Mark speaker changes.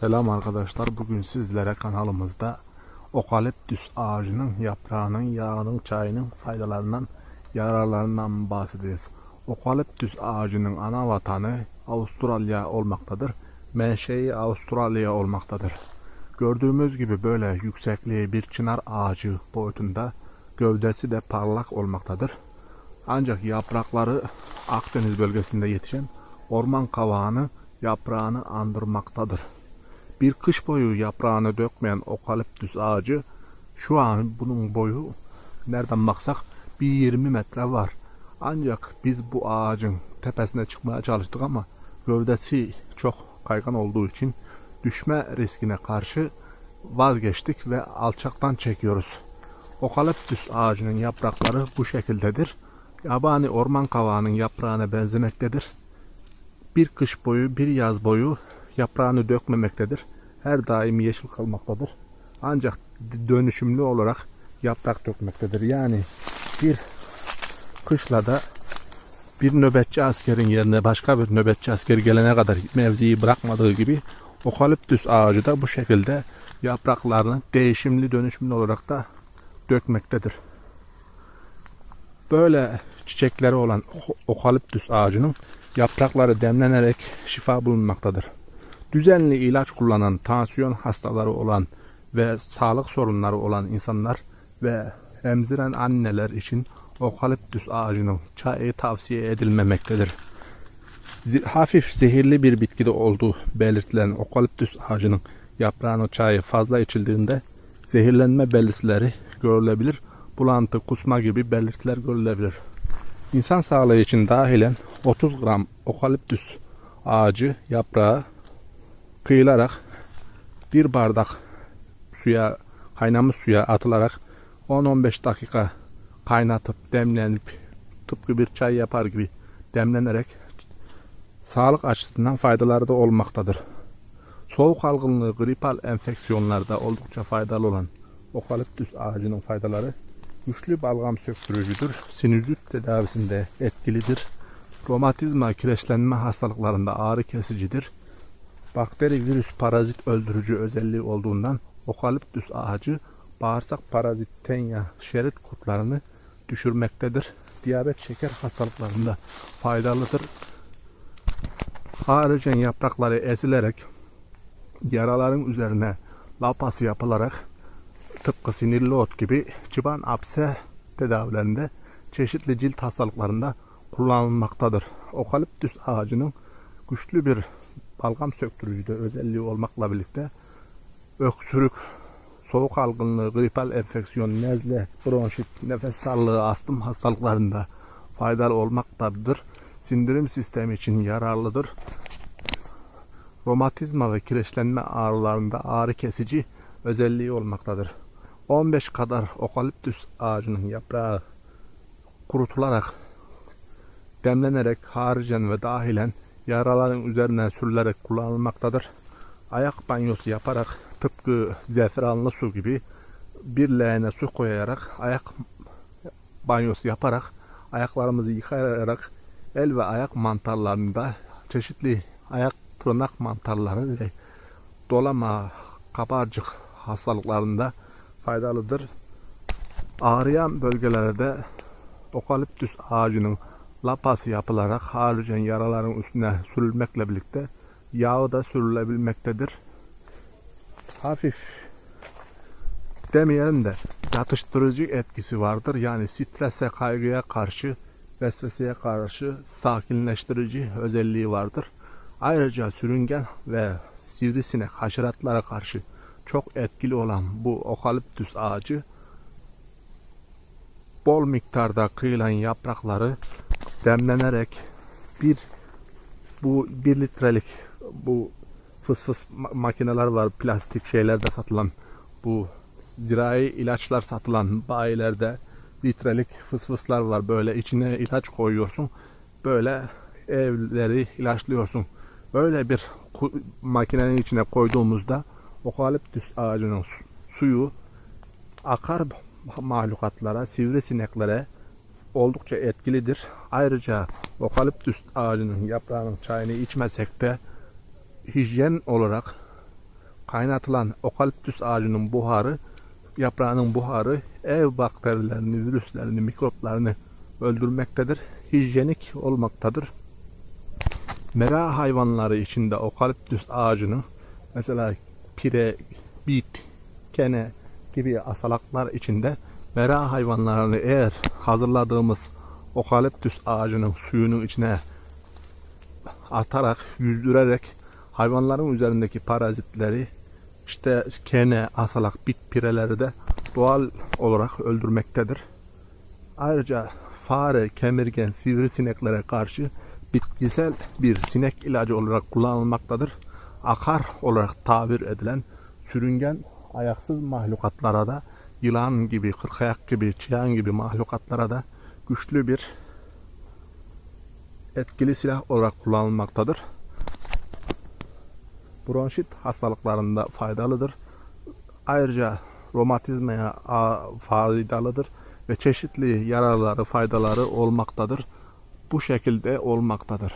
Speaker 1: Selam arkadaşlar. Bugün sizlere kanalımızda okaliptüs ağacının yaprağının, yağının, çayının faydalarından, yararlarından bahsedeceğiz. Okaliptüs ağacının ana vatanı Avustralya olmaktadır. Menşei Avustralya olmaktadır. Gördüğümüz gibi böyle yüksekliği bir çınar ağacı boyutunda gövdesi de parlak olmaktadır. Ancak yaprakları Akdeniz bölgesinde yetişen orman kavağını yaprağını andırmaktadır. Bir kış boyu yaprağını dökmeyen okaliptüs ağacı şu an bunun boyu nereden baksak bir 20 metre var. Ancak biz bu ağacın tepesine çıkmaya çalıştık ama gövdesi çok kaygan olduğu için düşme riskine karşı vazgeçtik ve alçaktan çekiyoruz. Okaliptüs ağacının yaprakları bu şekildedir. Yabani orman kavağının yaprağına benzemektedir. Bir kış boyu, bir yaz boyu yaprağını dökmemektedir. Her daim yeşil kalmaktadır. Ancak dönüşümlü olarak yaprak dökmektedir. Yani bir kışla da bir nöbetçi askerin yerine başka bir nöbetçi asker gelene kadar mevziyi bırakmadığı gibi okaliptüs ağacı da bu şekilde yapraklarını değişimli dönüşümlü olarak da dökmektedir. Böyle çiçekleri olan okaliptüs ağacının yaprakları demlenerek şifa bulunmaktadır. Düzenli ilaç kullanan, tansiyon hastaları olan ve sağlık sorunları olan insanlar ve emziren anneler için okaliptüs ağacının çayı tavsiye edilmemektedir. Hafif zehirli bir bitkide olduğu belirtilen okaliptüs ağacının yaprağının çayı fazla içildiğinde zehirlenme belirtileri görülebilir. Bulantı, kusma gibi belirtiler görülebilir. İnsan sağlığı için dahilen 30 gram okaliptüs ağacı yaprağı kıyılarak bir bardak suya kaynamış suya atılarak 10-15 dakika kaynatıp demlenip tıpkı bir çay yapar gibi demlenerek sağlık açısından faydaları da olmaktadır. Soğuk algınlığı, gripal enfeksiyonlarda oldukça faydalı olan okaliptüs ağacının faydaları güçlü balgam söktürücüdür. Sinüzit tedavisinde etkilidir. Romatizma, kireçlenme hastalıklarında ağrı kesicidir. Bakteri, virüs, parazit öldürücü özelliği olduğundan okaliptüs ağacı bağırsak parazit, tenya, şerit kurtlarını düşürmektedir. Diyabet, şeker hastalıklarında faydalıdır. Haricen yaprakları ezilerek yaraların üzerine lapası yapılarak tıpkı sinirli ot gibi çıban apse tedavilerinde çeşitli cilt hastalıklarında kullanılmaktadır. Okaliptüs ağacının güçlü bir balgam söktürücü de özelliği olmakla birlikte öksürük, soğuk algınlığı, gripal enfeksiyon, nezle, bronşit, nefes darlığı, astım hastalıklarında faydalı olmaktadır. Sindirim sistemi için yararlıdır. Romatizma ve kireçlenme ağrılarında ağrı kesici özelliği olmaktadır. 15 kadar okaliptüs ağacının yaprağı kurutularak demlenerek haricen ve dahilen yaraların üzerine sürülerek kullanılmaktadır. Ayak banyosu yaparak tıpkı zefranlı su gibi bir leğene su koyarak ayak banyosu yaparak ayaklarımızı yıkayarak el ve ayak mantarlarında çeşitli ayak tırnak mantarları ve dolama, kabarcık hastalıklarında faydalıdır. Ağrıyan bölgelerde okaliptüs ağacının lapası yapılarak haricen yaraların üstüne sürülmekle birlikte yağı da sürülebilmektedir. Hafif demeyelim de yatıştırıcı etkisi vardır. Yani strese, kaygıya karşı, vesveseye karşı sakinleştirici özelliği vardır. Ayrıca sürüngen ve sivrisinek haşeratlara karşı çok etkili olan bu okaliptüs ağacı bol miktarda kıyılan yaprakları demlenerek bir bu bir litrelik bu fıs fıs ma- makineler var plastik şeylerde satılan bu zirai ilaçlar satılan bayilerde litrelik fıs fıslar var. Böyle içine ilaç koyuyorsun böyle evleri ilaçlıyorsun. Böyle bir makinenin içine koyduğumuzda okaliptüs ağacının su- suyu akar mahlukatlara, sivrisineklere oldukça etkilidir. Ayrıca okaliptüs ağacının yaprağının çayını içmesek de hijyen olarak kaynatılan okaliptüs ağacının buharı, yaprağının buharı ev bakterilerini, virüslerini, mikroplarını öldürmektedir. Hijyenik olmaktadır. Mera hayvanları içinde okaliptüs ağacının mesela pire, bit, kene gibi asalaklar içinde mera hayvanlarını eğer hazırladığımız okaliptüs ağacının suyunun içine atarak, yüzdürerek hayvanların üzerindeki parazitleri işte kene, asalak, bit pireleri de doğal olarak öldürmektedir. Ayrıca fare, kemirgen, sivrisineklere karşı bitkisel bir sinek ilacı olarak kullanılmaktadır. Akar olarak tabir edilen sürüngen ayaksız mahlukatlara da yılan gibi, kırkayak gibi, çıyan gibi mahlukatlara da güçlü bir etkili silah olarak kullanılmaktadır. Bronşit hastalıklarında faydalıdır. Ayrıca romatizmaya faydalıdır ve çeşitli yararları, faydaları olmaktadır. Bu şekilde olmaktadır.